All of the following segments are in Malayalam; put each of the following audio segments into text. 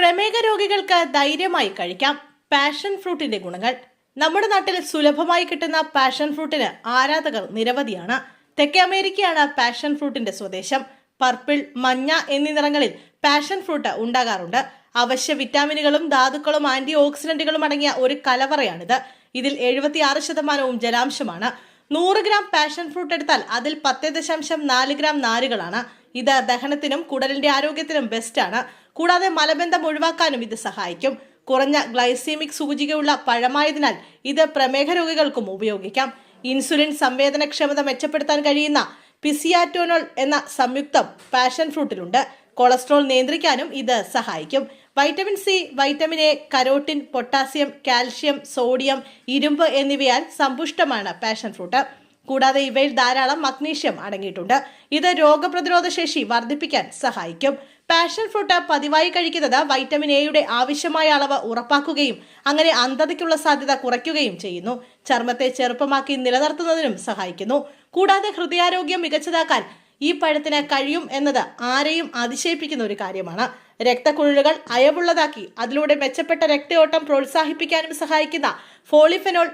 പ്രമേഹ രോഗികൾക്ക് ധൈര്യമായി കഴിക്കാം. പാഷൻ ഫ്രൂട്ടിന്റെ ഗുണങ്ങൾ. നമ്മുടെ നാട്ടിൽ സുലഭമായി കിട്ടുന്ന പാഷൻ ഫ്രൂട്ടിന് ആരാധകർ നിരവധിയാണ്. തെക്കേ അമേരിക്കയാണ് പാഷൻ ഫ്രൂട്ടിന്റെ സ്വദേശം. പർപ്പിൾ മഞ്ഞ എന്നീ നിറങ്ങളിൽ പാഷൻ ഫ്രൂട്ട് ഉണ്ടാകാറുണ്ട്. അവശ്യ വിറ്റാമിനുകളും ധാതുക്കളും ആന്റി ഓക്സിഡന്റുകളും അടങ്ങിയ ഒരു കലവറയാണിത്. ഇതിൽ എഴുപത്തിയാറ് ശതമാനവും ജലാംശമാണ്. നൂറ് ഗ്രാം പാഷൻ ഫ്രൂട്ട് എടുത്താൽ അതിൽ പത്ത് ദശാംശം നാല് ഗ്രാം നാരുകളാണ്. ഇത് ദഹനത്തിനും കുടലിന്റെ ആരോഗ്യത്തിനും ബെസ്റ്റാണ് കൂടാതെ മലബന്ധം ഒഴിവാക്കാനും ഇത് സഹായിക്കും. കുറഞ്ഞ ഗ്ലൈസീമിക് സൂചികയുള്ള പഴമായതിനാൽ ഇത് പ്രമേഹ രോഗികൾക്കും ഉപയോഗിക്കാം. ഇൻസുലിൻ സംവേദനക്ഷമത മെച്ചപ്പെടുത്താൻ കഴിയുന്ന പിസിയാറ്റോനോൾ എന്ന സംയുക്തം പാഷൻ ഫ്രൂട്ടിലുണ്ട്. കൊളസ്ട്രോൾ നിയന്ത്രിക്കാനും ഇത് സഹായിക്കും. Vitamin C vitamin A carotene potassium calcium sodium ഇരുമ്പ് എന്നിവയാൽ സമ്പുഷ്ടമാണ് പാഷൻ ഫ്രൂട്ട്. കൂടാതെ ഇവയിൽ ധാരാളം മഗ്നീഷ്യം അടങ്ങിയിട്ടുണ്ട്. ഇത് രോഗപ്രതിരോധ ശേഷി വർദ്ധിപ്പിക്കാൻ സഹായിക്കും. പാഷൻ ഫ്രൂട്ട് പതിവായി കഴിക്കുന്നത് വൈറ്റമിൻ എയുടെ ആവശ്യമായ അളവ് ഉറപ്പാക്കുകയും അങ്ങനെ അന്ധതയ്ക്കുള്ള സാധ്യത കുറയ്ക്കുകയും ചെയ്യുന്നു. ചർമ്മത്തെ ചെറുപ്പമാക്കി നിലനിർത്തുന്നതിനും സഹായിക്കുന്നു. കൂടാതെ ഹൃദയാരോഗ്യം മികച്ചതാക്കാൻ ഈ പഴത്തിന് കഴിയും എന്നത് ആരെയും അതിശയിപ്പിക്കുന്ന ഒരു കാര്യമാണ്. രക്തക്കുഴലുകൾ അയവുള്ളതാക്കി അതിലൂടെ മെച്ചപ്പെട്ട രക്തയോട്ടം പ്രോത്സാഹിപ്പിക്കാനും സഹായിക്കുന്ന ഫോളിഫെനോൾ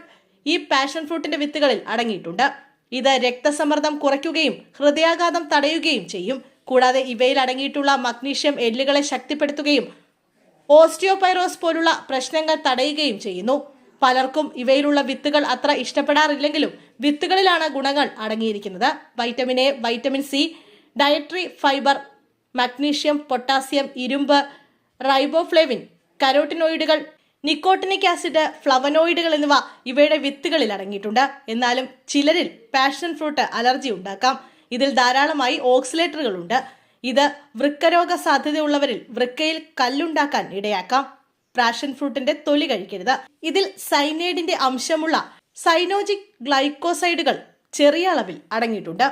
ഈ പാഷൻ ഫ്രൂട്ടിന്റെ വിത്തുകളിൽ അടങ്ങിയിട്ടുണ്ട്. ഇത് രക്തസമ്മർദ്ദം കുറയ്ക്കുകയും ഹൃദയാഘാതം തടയുകയും ചെയ്യും. കൂടാതെ ഇവയിൽ അടങ്ങിയിട്ടുള്ള മഗ്നീഷ്യം എല്ലുകളെ ശക്തിപ്പെടുത്തുകയും ഓസ്റ്റിയോപൈറോസ് പോലുള്ള പ്രശ്നങ്ങൾ തടയുകയും ചെയ്യുന്നു. പലർക്കും ഇവയിലുള്ള വിത്തുകൾ അത്ര ഇഷ്ടപ്പെടാറില്ലെങ്കിലും വിത്തുകളിലാണ് ഗുണങ്ങൾ അടങ്ങിയിരിക്കുന്നത്. Vitamin A vitamin C dietary fibre magnesium potassium ഇരുമ്പ് റൈബോഫ്ലേവിൻ കരോട്ടിനോയിഡുകൾ നിക്കോട്ടിനിക് ആസിഡ് ഫ്ലവനോയിഡുകൾ എന്നിവ ഇവയുടെ വിത്തുകളിൽ അടങ്ങിയിട്ടുണ്ട്. എന്നാലും ചിലരിൽ പാഷൻ ഫ്രൂട്ട് അലർജി ഉണ്ടാക്കാം. ഇതിൽ ധാരാളമായി ഓക്സിലേറ്ററുകളുണ്ട്. ഇത് വൃക്കരോഗ സാധ്യതയുള്ളവരിൽ വൃക്കയിൽ കല്ലുണ്ടാക്കാൻ ഇടയാക്കാം. പാഷൻ ഫ്രൂട്ടിന്റെ തൊലി കഴിക്കരുത്. ഇതിൽ സൈനൈഡിന്റെ അംശമുള്ള സൈനോജിക് ഗ്ലൈക്കോസൈഡുകൾ ചെറിയ അളവിൽ അടങ്ങിയിട്ടുണ്ട്.